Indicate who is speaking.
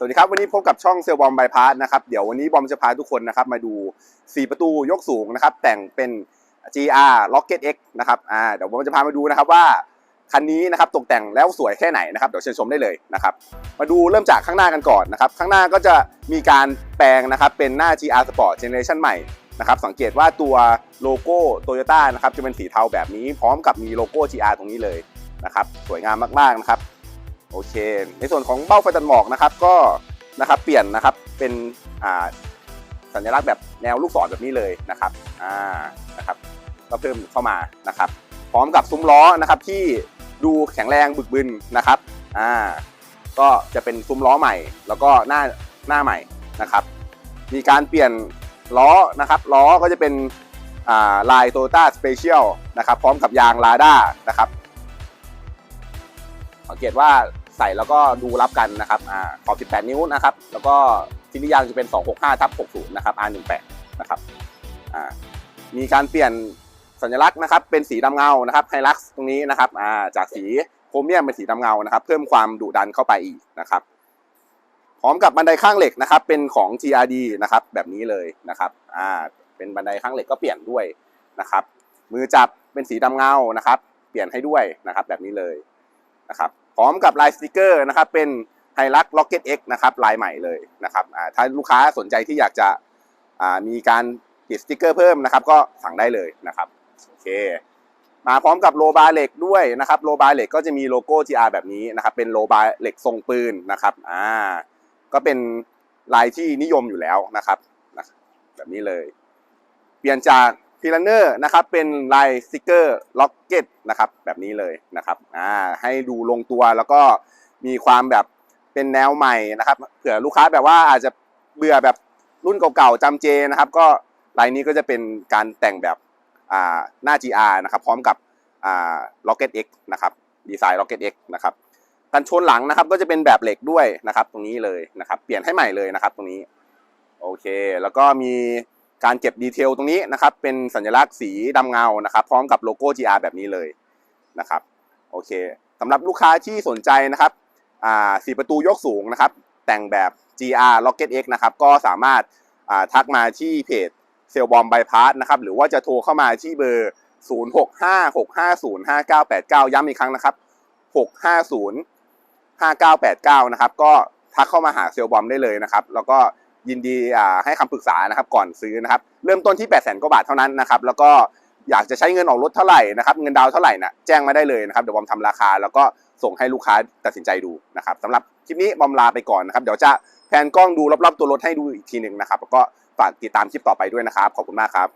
Speaker 1: สวัสดีครับ วันนี้พบกับช่องเซลบอมบายพาร์นะครับเดี๋ยววันนี้บอมจะพาทุกคนนะครับมาดู 4 ประตูยกสูงนะครับ แต่งเป็น GR Rocket X นะครับอ่าเดี๋ยวบอมจะพามาดูนะครับว่าคันนี้นะครับตกแต่งแล้วสวยแค่ไหนนะครับเดี๋ยวเชิญชมได้เลยนะครับ มาดูเริ่มจากข้างหน้ากันก่อนนะครับ ข้างหน้าก็จะมีการแปลงนะครับเป็นหน้า GR Sport Generation ใหม่นะครับสังเกตว่าตัวโลโก้ Toyota นะครับจะเป็นสีเทาแบบนี้พร้อมกับมีโลโก้ GR ตรงนี้เลยนะครับสวยงามมากๆนะครับ โอเค ในส่วนของเบ้าไฟตัดหมอกนะครับก็นะครับเปลี่ยนนะครับเป็นอ่าสัญลักษณ์แบบแนวลูกศรแบบนี้เลยนะครับอ่านะครับก็เพิ่มเข้ามานะครับ พร้อมกับซุ้มล้อนะครับที่ดูแข็งแรงบึกบึนนะครับอ่าก็จะเป็นซุ้มล้อใหม่ แล้วก็หน้าหน้าใหม่นะครับ มีการเปลี่ยนล้อนะครับล้อก็จะเป็นลายโตต้าสเปเชียลนะครับพร้อมกับยางลาด้านะครับ สังเกตว่าใส่แล้วก็ดูรับกันนะครับอ่าขอบ 18 นิ้วนะครับ แล้วก็ชิ้นที่ยางจะเป็น 265ทับ60 นะครับ R18 นะครับอ่ามีการเปลี่ยนสัญลักษณ์นะครับ เป็นสีดำเงานะครับไฮลักซ์ตรงนี้นะครับอ่าจากสีโครเมียมเป็นสีดำเงานะครับ เพิ่มความดุดันเข้าไปอีกนะครับ พร้อมกับบันไดข้างเหล็กนะครับ เป็นของ GRD นะครับ แบบนี้เลยนะครับอ่าเป็นบันไดข้างเหล็กก็เปลี่ยนด้วยนะครับ มือจับเป็นสีดำเงานะครับ เปลี่ยนให้ด้วยนะครับ แบบนี้เลยนะครับ พร้อมกับลายสติกเกอร์นะครับเป็นไฮลัก Rocket X นะครับลายใหม่เลยนะครับถ้าลูกค้าสนใจที่อยากจะมีการติดสติกเกอร์เพิ่มนะครับก็สั่งได้เลยนะครับโอเคมาพร้อมกับโลบาร์เหล็กด้วยนะครับโลบาร์เหล็กก็จะมีโลโก้ GR แบบนี้นะครับเป็นโลบาร์เหล็กทรงปืนนะครับอ่าก็เป็นลายที่นิยมอยู่แล้วนะครับนะแบบนี้เลย เปลี่ยนจาก พีลันเนอร์นะครับเป็นลายสติกเกอร์ล็อกเก็ตนะครับแบบนี้เลยนะครับอ่าให้ดูลงตัวแล้วก็มีความแบบเป็นแนวใหม่นะครับเผื่อลูกค้าแบบว่าอาจจะเบื่อแบบรุ่นเก่าๆจำเจนะครับ ก็ลายนี้ก็จะเป็นการแต่งแบบอ่าหน้า GR นะครับพร้อมกับอ่า Rocket X นะครับดีไซน์ Rocket X นะครับกันชนหลังนะครับก็จะเป็นแบบเหล็กด้วยนะครับตรงนี้เลยนะครับ เปลี่ยนให้ใหม่เลยนะครับตรงนี้โอเค แล้วก็มี การเก็บดีเทลตรงนี้นะครับ เป็นสัญลักษณ์สีดำเงานะครับ พร้อมกับโลโก้ GR แบบนี้เลยนะครับโอเคสำหรับลูกค้าที่สนใจนะครับอ่าสีประตูยกสูงนะครับ แต่งแบบ GR Rocket X นะครับ ก็สามารถอ่าทักมาที่เพจเซลบอมบายพาร์นะครับ หรือว่าจะโทรเข้ามาที่เบอร์ 0656505989 ย้ำอีกครั้งนะครับ 650 5989 นะครับ ก็ทักเข้ามาหาเซลบอมได้เลยนะครับ แล้วก็ ยินดีให้คำปรึกษานะครับก่อนซื้อนะครับ เริ่มต้นที่ 8 0 0 0 0กว่าบาทเท่านั้นนะครับแล้วก็อยากจะใช้เงินออกรถเท่าไหร่นะครับเงินดาวเท่าไหร่นะแจ้งมาได้เลยนะครับเดี๋ยวบอมทำราคา แล้วก็ส่งให้ลูกค้าตัดสินใจดูนะครับสำหรับคลิปนี้บอมลาไปก่อนนะครับเดี๋ยวจะแพนกล้องดูรอบๆตัวรถให้ดูอีกทีหนึ่งนะครับแล้วก็ฝากติดตามคลิปต่อไปด้วยนะครับขอบคุณมากครับ